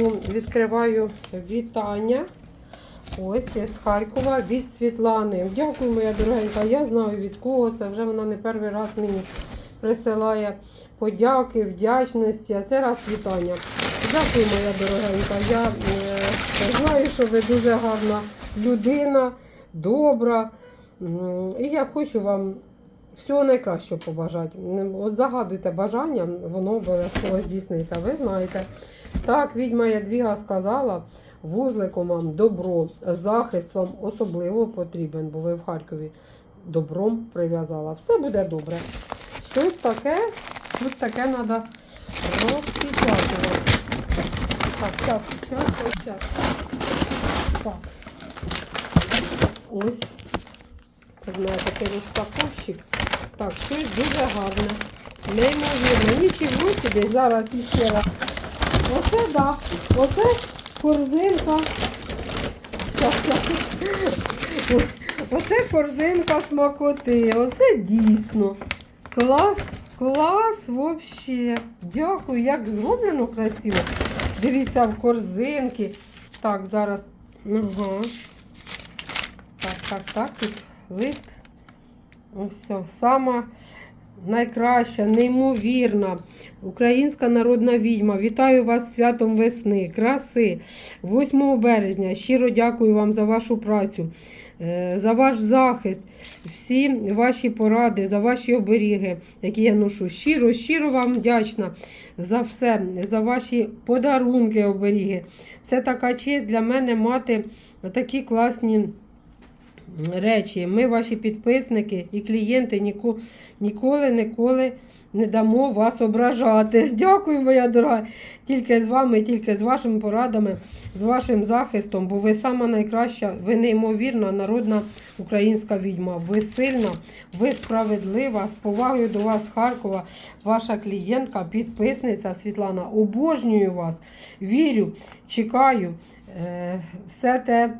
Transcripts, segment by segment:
знову відкриваю вітання. Ось з Харкова від Світлани. Дякую, моя дорогенька. Я знаю від кого це. Вже вона не перший раз мені присилає подяки, вдячності. А це раз вітання. Дякую, моя дорогенька. Я е, знаю, що ви дуже гарна людина, добра. І я хочу вам всього найкращого побажати. От загадуйте бажання, воно обов'язково здійсниться. Ви знаєте. Так, відьма Ядвіга сказала, вузликом вам добро, захист вам особливо потрібен, бо ви в Харкові добром прив'язала. Все буде добре. Щось таке, тут таке треба розпечатувати. Так, зараз, зараз, зараз. Так. Ось. Це мене такий розпаковщик. Так, щось дуже гарне. Неймовірно. Нічого собі. Зараз іще раз. Оце да. Оце корзинка. Оце корзинка смакоти. Оце дійсно. Клас, клас, взагалі. Дякую, як зроблено красиво. Дивіться, в корзинки. Так, зараз. Ага. Так, так, так. Тут лист. Ось все. Сама найкраща, неймовірна українська народна відьма. Вітаю вас святом весни, краси. 8 березня. Щиро дякую вам за вашу працю, е, за ваш захист, всі ваші поради, за ваші оберіги, які я ношу. Щиро, щиро вам вдячна за все, за ваші подарунки, оберіги. Це така честь для мене мати такі класні речі. Ми, ваші підписники і клієнти, ніко- ніколи, ніколи не дамо вас ображати. Дякую, моя дорога. Тільки з вами, тільки з вашими порадами, з вашим захистом, бо ви сама найкраща, ви неймовірна народна українська відьма. Ви сильна, ви справедлива. З повагою до вас, Харкова, ваша клієнтка, підписниця Світлана. Обожнюю вас, вірю, чекаю. Е, все те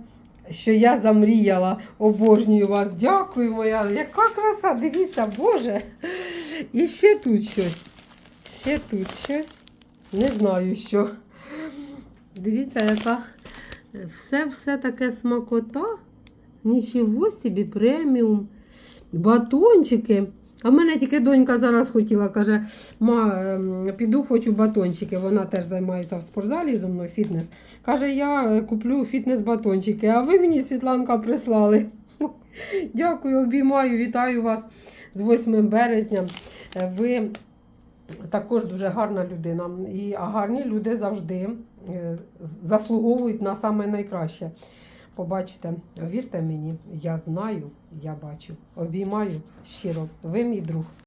що я замріяла. Обожнюю вас. Дякую, моя. Яка краса, дивіться, Боже. І ще тут щось. Ще тут щось. Не знаю що. Дивіться, яка все-все таке смакота. Нічого собі, преміум. Батончики. А в мене тільки донька зараз хотіла, каже, ма, ем, піду хочу батончики. Вона теж займається в спортзалі зі мною фітнес. Каже, я е, куплю фітнес-батончики, а ви мені, Світланка, прислали. Дякую, обіймаю, вітаю вас з 8 березня. Е, Ви також дуже гарна людина. І, гарні люди завжди е, заслуговують на найкраще. Побачите, вірте мені, я знаю, я бачу. Обіймаю щиро. Ви мій друг.